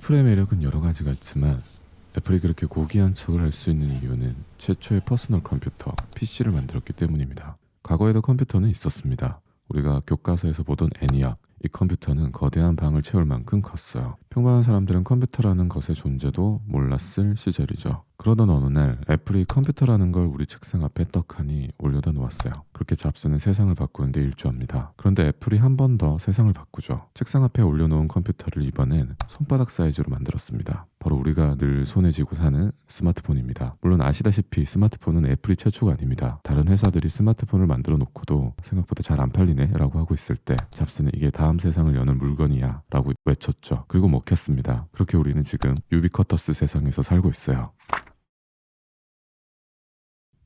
애플의 매력은 여러 가지가 있지만 애플이 그렇게 고귀한 척을 할 수 있는 이유는 최초의 퍼스널 컴퓨터 PC를 만들었기 때문입니다. 과거에도 컴퓨터는 있었습니다. 우리가 교과서에서 보던 애니악 이 컴퓨터는 거대한 방을 채울 만큼 컸어요. 평범한 사람들은 컴퓨터라는 것의 존재도 몰랐을 시절이죠. 그러던 어느 날 애플이 컴퓨터라는 걸 우리 책상 앞에 떡하니 올려다 놓았어요. 그렇게 잡스는 세상을 바꾸는데 일조합니다. 그런데 애플이 한 번 더 세상을 바꾸죠. 책상 앞에 올려놓은 컴퓨터를 이번엔 손바닥 사이즈로 만들었습니다. 바로 우리가 늘 손에 쥐고 사는 스마트폰입니다. 물론 아시다시피 스마트폰은 애플이 최초가 아닙니다. 다른 회사들이 스마트폰을 만들어 놓고도 생각보다 잘 안 팔리네 라고 하고 있을 때 잡스는 이게 다음 세상을 여는 물건이야 라고 외쳤죠. 그리고 먹혔습니다. 그렇게 우리는 지금 유비쿼터스 세상에서 살고 있어요.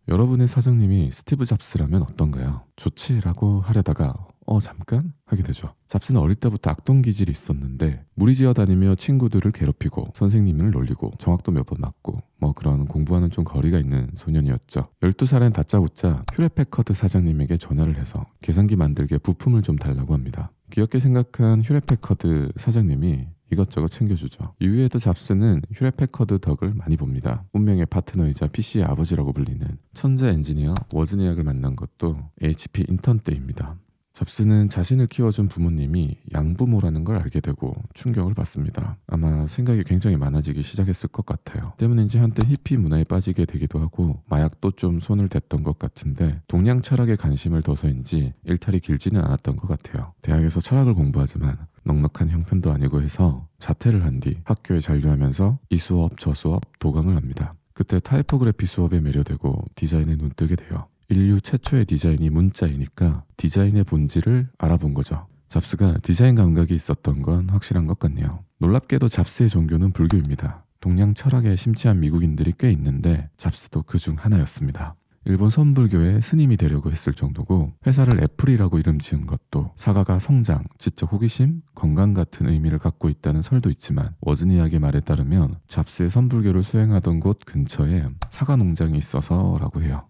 여러분의 사장님이 스티브 잡스라면 어떤가요? 좋지라고 하려다가 어 잠깐 하게 되죠. 잡스는 어릴 때부터 악동 기질이 있었는데 무리지어 다니며 친구들을 괴롭히고 선생님을 놀리고 정확도 몇 번 맞고 뭐 그런 공부와는 좀 거리가 있는 소년이었죠. 12살엔 다짜고짜 휴레패커드 사장님에게 전화를 해서 계산기 만들게 부품을 좀 달라고 합니다. 귀엽게 생각한 휴레패커드 사장님이 이것저것 챙겨주죠. 이후에도 잡스는 휴레 패커드 덕을 많이 봅니다. 운명의 파트너이자 PC의 아버지라고 불리는 천재 엔지니어 워즈니악을 만난 것도 HP 인턴 때입니다. 잡스는 자신을 키워준 부모님이 양부모라는 걸 알게 되고 충격을 받습니다. 아마 생각이 굉장히 많아지기 시작했을 것 같아요. 때문인지 한때 히피 문화에 빠지게 되기도 하고 마약도 좀 손을 댔던 것 같은데 동양 철학에 관심을 둬서인지 일탈이 길지는 않았던 것 같아요. 대학에서 철학을 공부하지만 넉넉한 형편도 아니고 해서 자퇴를 한 뒤 학교에 잔류하면서 이 수업 저 수업 도강을 합니다. 그때 타이포그래피 수업에 매료되고 디자인에 눈뜨게 돼요. 인류 최초의 디자인이 문자이니까 디자인의 본질을 알아본 거죠. 잡스가 디자인 감각이 있었던 건 확실한 것 같네요. 놀랍게도 잡스의 종교는 불교입니다. 동양 철학에 심취한 미국인들이 꽤 있는데 잡스도 그 중 하나였습니다. 일본 선불교의 스님이 되려고 했을 정도고 회사를 애플이라고 이름 지은 것도 사과가 성장, 지적 호기심, 건강 같은 의미를 갖고 있다는 설도 있지만 워즈니악의 말에 따르면 잡스의 선불교를 수행하던 곳 근처에 사과 농장이 있어서라고 해요.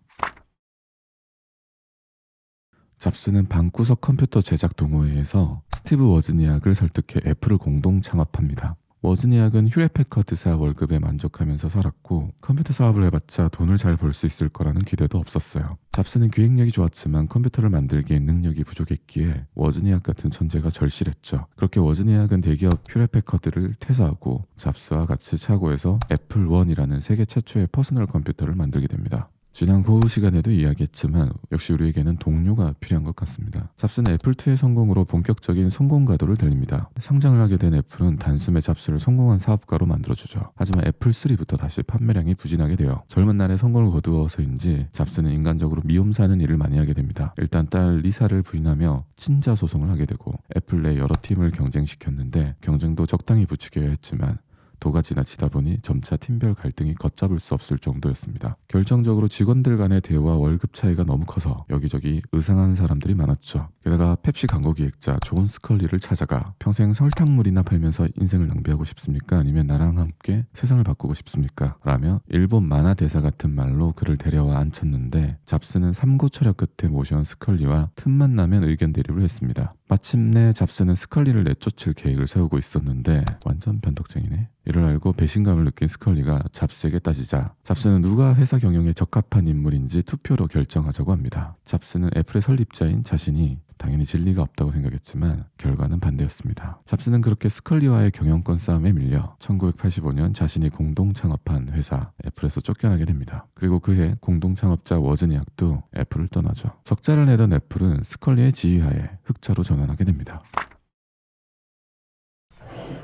잡스는 방구석 컴퓨터 제작 동호회에서 스티브 워즈니악을 설득해 애플을 공동 창업합니다. 워즈니악은 휴레패커드사 월급에 만족하면서 살았고 컴퓨터 사업을 해봤자 돈을 잘 벌 수 있을 거라는 기대도 없었어요. 잡스는 기획력이 좋았지만 컴퓨터를 만들기에 능력이 부족했기에 워즈니악 같은 천재가 절실했죠. 그렇게 워즈니악은 대기업 휴레패커드를 퇴사하고 잡스와 같이 차고에서 애플 원이라는 세계 최초의 퍼스널 컴퓨터를 만들게 됩니다. 지난 고우 시간에도 이야기했지만 역시 우리에게는 동료가 필요한 것 같습니다. 잡스는 애플2의 성공으로 본격적인 성공 가도를 달립니다. 상장을 하게 된 애플은 단숨에 잡스를 성공한 사업가로 만들어주죠. 하지만 애플3부터 다시 판매량이 부진하게 돼요. 젊은 날에 성공을 거두어서인지 잡스는 인간적으로 미움 사는 일을 많이 하게 됩니다. 일단 딸 리사를 부인하며 친자 소송을 하게 되고 애플 내 여러 팀을 경쟁시켰는데 경쟁도 적당히 부추겨야 했지만 도가 지나치다 보니 점차 팀별 갈등이 걷잡을 수 없을 정도였습니다. 결정적으로 직원들 간의 대우와 월급 차이가 너무 커서 여기저기 의상하는 사람들이 많았죠. 게다가 펩시 광고 기획자 존 스컬리를 찾아가 평생 설탕물이나 팔면서 인생을 낭비하고 싶습니까? 아니면 나랑 함께 세상을 바꾸고 싶습니까? 라며 일본 만화 대사 같은 말로 그를 데려와 앉혔는데 잡스는 삼고 철학 끝에 모셔온 스컬리와 틈만 나면 의견 대립을 했습니다. 마침내 잡스는 스컬리를 내쫓을 계획을 세우고 있었는데 완전 변덕쟁이네. 이를 알고 배신감을 느낀 스컬리가 잡스에게 따지자 잡스는 누가 회사 경영에 적합한 인물인지 투표로 결정하자고 합니다. 잡스는 애플의 설립자인 자신이 당연히 진리가 없다고 생각했지만 결과는 반대였습니다. 잡스는 그렇게 스컬리와의 경영권 싸움에 밀려 1985년 자신이 공동 창업한 회사 애플에서 쫓겨나게 됩니다. 그리고 그해 공동 창업자 워즈니악도 애플을 떠나죠. 적자를 내던 애플은 스컬리의 지휘하에 흑자로 전환하게 됩니다.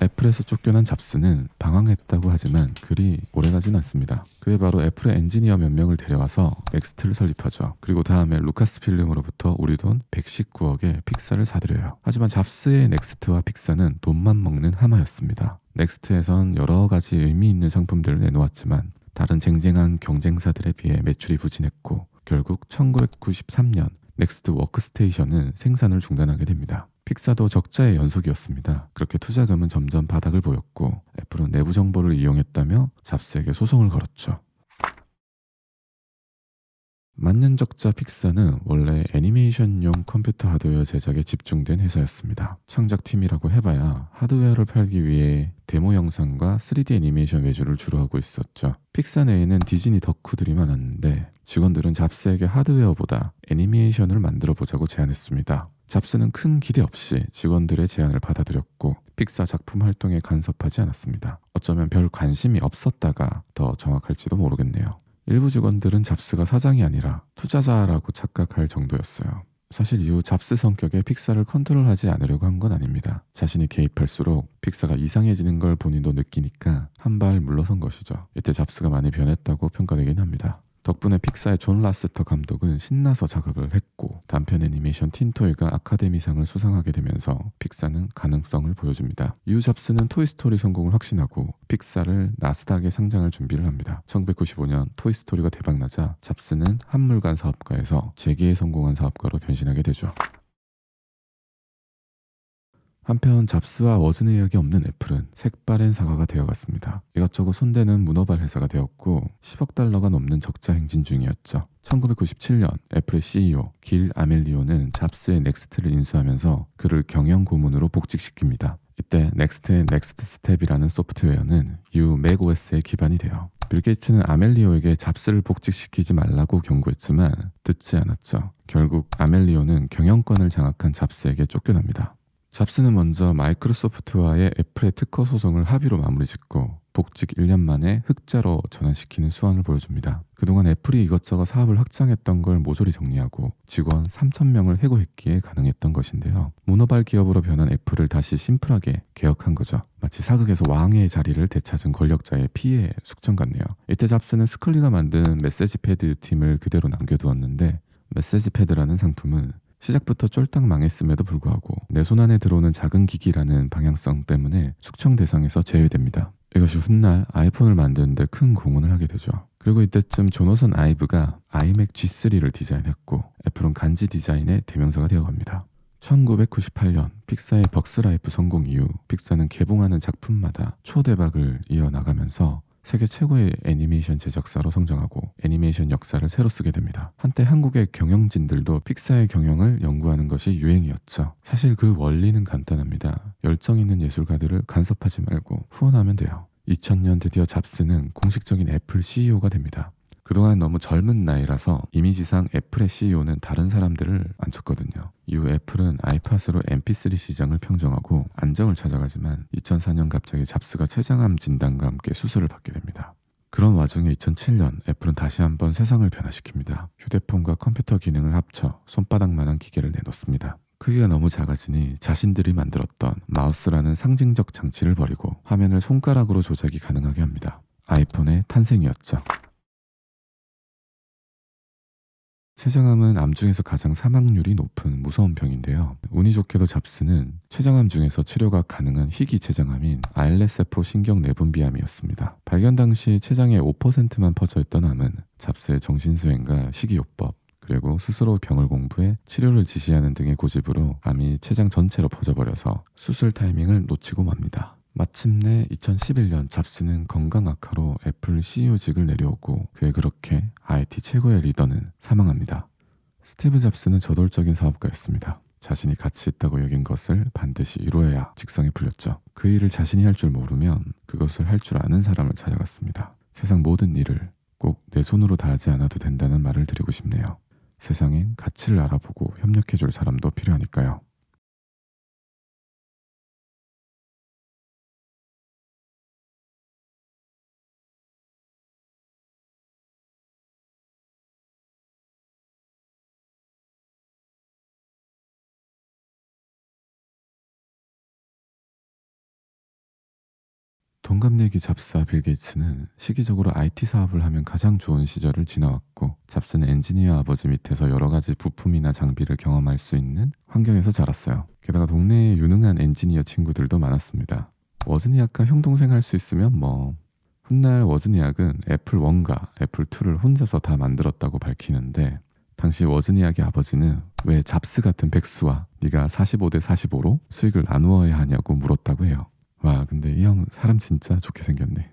애플에서 쫓겨난 잡스는 방황했다고 하지만 그리 오래가진 않습니다. 그에 바로 애플의 엔지니어 몇 명을 데려와서 넥스트를 설립하죠. 그리고 다음에 루카스 필름으로부터 우리 돈 119억에 픽사를 사들여요. 하지만 잡스의 넥스트와 픽사는 돈만 먹는 하마였습니다. 넥스트에선 여러 가지 의미 있는 상품들을 내놓았지만 다른 쟁쟁한 경쟁사들에 비해 매출이 부진했고 결국 1993년 넥스트 워크스테이션은 생산을 중단하게 됩니다. 픽사도 적자의 연속이었습니다. 그렇게 투자금은 점점 바닥을 보였고 애플은 내부 정보를 이용했다며 잡스에게 소송을 걸었죠. 만년 적자 픽사는 원래 애니메이션용 컴퓨터 하드웨어 제작에 집중된 회사였습니다. 창작팀이라고 해봐야 하드웨어를 팔기 위해 데모 영상과 3D 애니메이션 외주를 주로 하고 있었죠. 픽사 내에는 디즈니 덕후들이 많았는데 직원들은 잡스에게 하드웨어보다 애니메이션을 만들어 보자고 제안했습니다. 잡스는 큰 기대 없이 직원들의 제안을 받아들였고 픽사 작품 활동에 간섭하지 않았습니다. 어쩌면 별 관심이 없었다가 더 정확할지도 모르겠네요. 일부 직원들은 잡스가 사장이 아니라 투자자라고 착각할 정도였어요. 사실 이후 잡스 성격에 픽사를 컨트롤하지 않으려고 한 건 아닙니다. 자신이 개입할수록 픽사가 이상해지는 걸 본인도 느끼니까 한 발 물러선 것이죠. 이때 잡스가 많이 변했다고 평가되긴 합니다. 덕분에 픽사의 존 라스터 감독은 신나서 작업을 했고 단편 애니메이션 틴토이가 아카데미상을 수상하게 되면서 픽사는 가능성을 보여줍니다. 이후 잡스는 토이스토리 성공을 확신하고 픽사를 나스닥에 상장할 준비를 합니다. 1995년 토이스토리가 대박나자 잡스는 한물간 사업가에서 재기에 성공한 사업가로 변신하게 되죠. 한편 잡스와 워즈니악이 없는 애플은 색바랜 사과가 되어갔습니다. 이것저것 손대는 문어발 회사가 되었고 10억 달러가 넘는 적자 행진 중이었죠. 1997년 애플의 CEO 길 아멜리오는 잡스의 넥스트를 인수하면서 그를 경영 고문으로 복직시킵니다. 이때 넥스트의 넥스트 스텝이라는 소프트웨어는 이후 맥OS의 기반이 돼요. 빌 게이츠는 아멜리오에게 잡스를 복직시키지 말라고 경고했지만 듣지 않았죠. 결국 아멜리오는 경영권을 장악한 잡스에게 쫓겨납니다. 잡스는 먼저 마이크로소프트와의 애플의 특허 소송을 합의로 마무리 짓고 복직 1년 만에 흑자로 전환시키는 수완을 보여줍니다. 그동안 애플이 이것저것 사업을 확장했던 걸 모조리 정리하고 직원 3,000명을 해고했기에 가능했던 것인데요. 문어발 기업으로 변한 애플을 다시 심플하게 개혁한 거죠. 마치 사극에서 왕의 자리를 되찾은 권력자의 피해 숙청 같네요. 이때 잡스는 스컬리가 만든 메시지 패드 팀을 그대로 남겨두었는데 메시지 패드라는 상품은 시작부터 쫄딱 망했음에도 불구하고 내 손 안에 들어오는 작은 기기라는 방향성 때문에 숙청 대상에서 제외됩니다. 이것이 훗날 아이폰을 만드는데 큰 공헌을 하게 되죠. 그리고 이때쯤 조너선 아이브가 아이맥 G3를 디자인했고 애플은 간지 디자인의 대명사가 되어갑니다. 1998년 픽사의 벅스라이프 성공 이후 픽사는 개봉하는 작품마다 초대박을 이어나가면서 세계 최고의 애니메이션 제작사로 성장하고 애니메이션 역사를 새로 쓰게 됩니다. 한때 한국의 경영진들도 픽사의 경영을 연구하는 것이 유행이었죠. 사실 그 원리는 간단합니다. 열정 있는 예술가들을 간섭하지 말고 후원하면 돼요. 2000년 드디어 잡스는 공식적인 애플 CEO가 됩니다. 그동안 너무 젊은 나이라서 이미지상 애플의 CEO는 다른 사람들을 앉혔거든요. 이후 애플은 아이팟으로 MP3 시장을 평정하고 안정을 찾아가지만 2004년 갑자기 잡스가 췌장암 진단과 함께 수술을 받게 됩니다. 그런 와중에 2007년 애플은 다시 한번 세상을 변화시킵니다. 휴대폰과 컴퓨터 기능을 합쳐 손바닥만한 기계를 내놓습니다. 크기가 너무 작아지니 자신들이 만들었던 마우스라는 상징적 장치를 버리고 화면을 손가락으로 조작이 가능하게 합니다. 아이폰의 탄생이었죠. 췌장암은 암 중에서 가장 사망률이 높은 무서운 병인데요. 운이 좋게도 잡스는 췌장암 중에서 치료가 가능한 희귀 췌장암인 아일렛세포 신경 내분비암이었습니다. 발견 당시 췌장의 5%만 퍼져 있던 암은 잡스의 정신수행과 식이요법, 그리고 스스로 병을 공부해 치료를 지시하는 등의 고집으로 암이 췌장 전체로 퍼져버려서 수술 타이밍을 놓치고 맙니다. 마침내 2011년 잡스는 건강 악화로 애플 CEO직을 내려오고 그에 그렇게 IT 최고의 리더는 사망합니다. 스티브 잡스는 저돌적인 사업가였습니다. 자신이 가치 있다고 여긴 것을 반드시 이루어야 직성에 풀렸죠. 그 일을 자신이 할 줄 모르면 그것을 할 줄 아는 사람을 찾아갔습니다. 세상 모든 일을 꼭 내 손으로 다 하지 않아도 된다는 말을 드리고 싶네요. 세상엔 가치를 알아보고 협력해줄 사람도 필요하니까요. 동갑내기 잡사 빌 게이츠는 시기적으로 IT 사업을 하면 가장 좋은 시절을 지나왔고 잡스는 엔지니어 아버지 밑에서 여러 가지 부품이나 장비를 경험할 수 있는 환경에서 자랐어요. 게다가 동네에 유능한 엔지니어 친구들도 많았습니다. 워즈니악과 형동생 할 수 있으면 뭐 훗날 워즈니악은 애플 1과 애플 2를 혼자서 다 만들었다고 밝히는데 당시 워즈니악의 아버지는 왜 잡스 같은 백수와 네가 45대 45로 수익을 나누어야 하냐고 물었다고 해요. 와 근데 이 형 사람 진짜 좋게 생겼네